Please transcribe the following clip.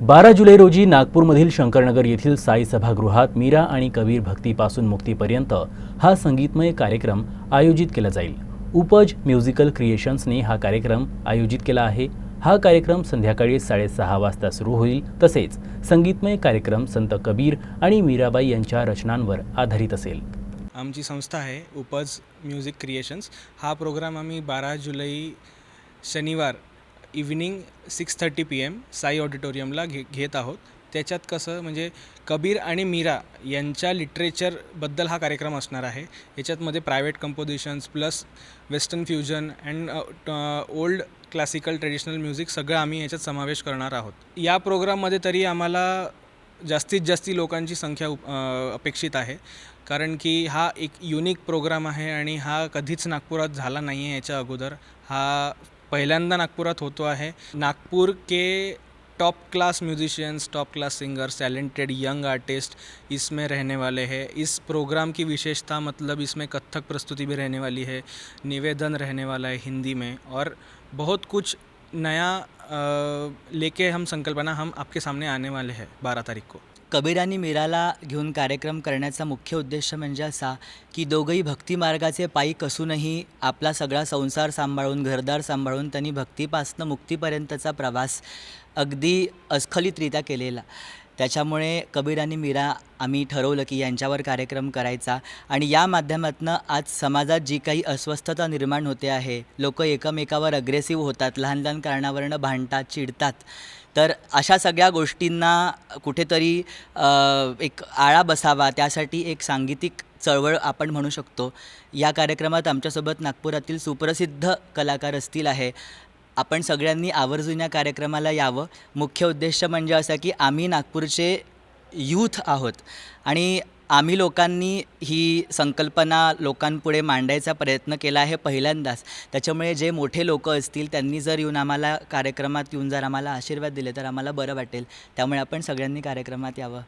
बारा जुलै रोजी नागपूरमधील शंकरनगर येथील साई सभागृहात मीरा आणि कबीर भक्तीपासून मुक्तीपर्यंत हा संगीतमय कार्यक्रम आयोजित केला जाईल. उपज म्युझिकल क्रिएशन्सने हा कार्यक्रम आयोजित केला आहे. हा कार्यक्रम संध्याकाळी साडेसहा वाजता सुरू होईल. तसेच संगीतमय कार्यक्रम संत कबीर आणि मीराबाई यांच्या रचनांवर आधारित असेल. आमची संस्था आहे उपज म्युझिक क्रिएशन्स. हा प्रोग्राम आम्ही बारा जुलै शनिवार evening six thirty P M Sai ऑडिटोरियमला घे घेत आहोत. त्याच्यात कसं म्हणजे कबीर आणि मीरा यांच्या लिटरेचरबद्दल हा कार्यक्रम असणार आहे. याच्यातमध्ये private compositions plus western fusion and old classical traditional music सगळं आम्ही याच्यात समावेश करणार आहोत. या प्रोग्राममध्ये तरी आम्हाला जास्तीत जास्त लोकांची संख्या उप- अपेक्षित आहे. कारण की हा एक युनिक प्रोग्राम आहे आणि हा कधीच नागपुरात झाला नाही आहे याच्या अगोदर. हा पहिल्यांदा नागपुरात होतो आहे. नागपूर के top class musicians top class singers talented young artist इसमें रहने वाले हैं. इस प्रोग्राम की विशेषता मतलब इसमें कथक प्रस्तुति भी रहने वाली है, निवेदन रहने वाला है हिंदी में और बहुत कुछ नया लेके हम संकल्पना हम आपके सामने आने वाले हैं बारह तारीख को। कबीर आणि मीराला घेऊन कार्यक्रम करण्याचा मुख्य उद्देश म्हणजे असा की दोघंही भक्तिमार्गाचे पायी कसूनही आपला सगळा संसार सांभाळून घरदार सांभाळून त्यांनी भक्तीपासनं मुक्तीपर्यंतचा प्रवास अगदी अस्खलितरित्या केलेला. त्याच्यामुळे कबीर आणि मीरा आम्ही ठरवलं की यांच्यावर कार्यक्रम करायचा आणि या माध्यमातून आज समाजात जी काही अस्वस्थता निर्माण होते आहे लोक एकमेकावर अग्रेसिव्ह होतात लहान लहान कारणावरनं भांडतात चिडतात तर अशा सगळ्या गोष्टींना कुठेतरी एक आळा बसावा त्यासाठी एक सांगीतिक चळवळ आपण म्हणू शकतो. या कार्यक्रमात आमच्यासोबत नागपुरातील सुप्रसिद्ध कलाकार असतील आहे आपण सगळ्यांनी आवर्जून या कार्यक्रमाला यावं. मुख्य उद्देश म्हणजे असा की आम्ही नागपूरचे यूथ आहोत. आणि आम्ही लोकांनी ही संकल्पना लोकांपुढे मांडायचा प्रयत्न केला आहे पहिल्यांदाच. त्याच्यामुळे जे मोठे लोक असतील त्यांनी जर येऊन आम्हाला कार्यक्रमात येऊन जर आम्हाला आशीर्वाद दिले तर आम्हाला बरं वाटेल. त्यामुळे आपण सगळ्यांनी कार्यक्रमात यावं.